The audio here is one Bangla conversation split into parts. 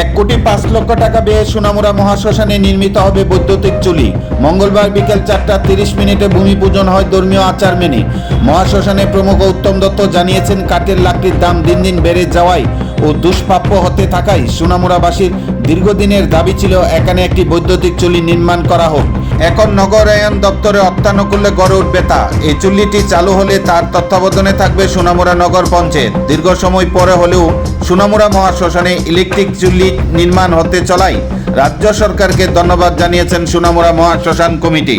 এক কোটি পাঁচ লক্ষ টাকা ব্যয়ে সোনামুড়া মহাশ্মশানে নির্মিত হবে বৈদ্যুতিক চুলি। মঙ্গলবার বিকেল চারটা তিরিশ মিনিটে ভূমি পূজন হয় ধর্মীয় আচার মেনে। মহাশ্মশানে প্রমুখ উত্তম দত্ত জানিয়েছেন, কাঠের লাকড়ির দাম দিন দিন বেড়ে যাওয়ায় ও দুষ্প্রাপ্য হতে থাকায় সোনামুড়াবাসীর দীর্ঘদিনের দাবি ছিল এখানে একটি বৈদ্যুতিক চুল্লি নির্মাণ করা হোক। এখন নগরায়ণ দপ্তরে অত্যানুকূল্যে গড়ে উঠবে তা। এই চুল্লিটি চালু হলে তার তত্ত্বাবধানে থাকবে সোনামুড়া নগর পঞ্চায়েত। দীর্ঘ সময় পরে হলেও সোনামুড়া মহাশ্মশানে ইলেকট্রিক চুল্লি নির্মাণ হতে চলায় রাজ্য সরকারকে ধন্যবাদ জানিয়েছেন সোনামুড়া মহাশ্মশান কমিটি।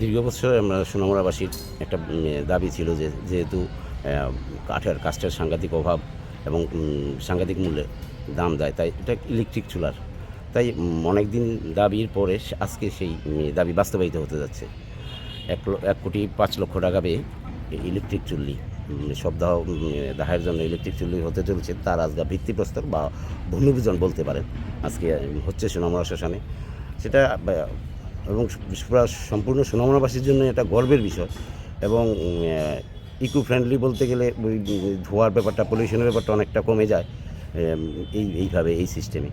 দীর্ঘ বছর আমরা সোনামুড়াবাসীর একটা দাবি ছিল যে যেহেতু কাঠের, কাস্টের সাংঘাতিক অভাব এবং সাংঘাতিক মূল্যে দাম দেয়, তাই এটা ইলেকট্রিক চুলার। তাই অনেক দিন দাবির পরে আজকে সেই দাবি বাস্তবায়িত হতে যাচ্ছে। এক এক কোটি পাঁচ লক্ষ টাকা পেয়ে ইলেকট্রিক চুল্লি সপ্তাহ দাহের জন্য ইলেকট্রিক চুল্লি হতে চলেছে, তার আজকে ভিত্তিপ্রস্তর বা ভূমিপূজন বলতে পারেন। আজকে হচ্ছে সোনামুড়া শ্মশানে। সেটা পুরা সম্পূর্ণ সোনামুড়াবাসীর জন্য এটা গর্বের বিষয়। এবং ইকো ফ্রেন্ডলি বলতে গেলে ওই, ধোয়ার ব্যাপারটা পলিউশনের ব্যাপারটা অনেকটা কমে যায় এই, এইভাবে, এই সিস্টেমে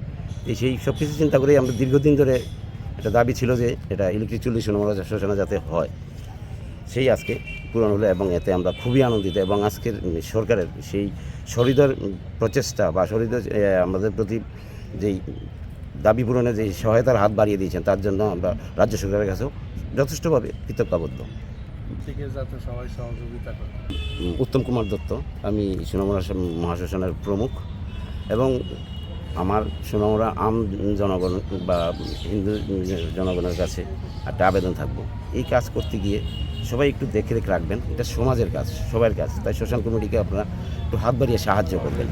এই সেই সব কিছু চিন্তা করেই আমরা দীর্ঘদিন ধরে একটা দাবি ছিল যে এটা ইলেকট্রিক চুল্লি সোনামুড়া শোষণা যাতে হয়। সেই আজকে পূরণ হলো এবং এতে আমরা খুবই আনন্দিত এবং আজকের সরকারের সেই সহৃদয় প্রচেষ্টা বা সহৃদয় আমাদের প্রতি যেই দাবি পূরণে যে সহায়তার হাত বাড়িয়ে দিয়েছেন তার জন্য আমরা রাজ্য সরকারের কাছেও যথেষ্টভাবে কৃতজ্ঞাবদ্ধ। উত্তম কুমার দত্ত আমি সোনামুড়া স- মহাশ্মশানের প্রমুখ এবং আমার সোনামুড়া আম জনগণ বা হিন্দু জনগণের কাছে একটা আবেদন থাকব। এই কাজ করতে গিয়ে সবাই একটু দেখে রেখে রাখবেন এটা সমাজের কাজ সবার কাজ। তাই শ্মশান কমিটিকে আপনারা একটু হাত বাড়িয়ে সাহায্য করবেন।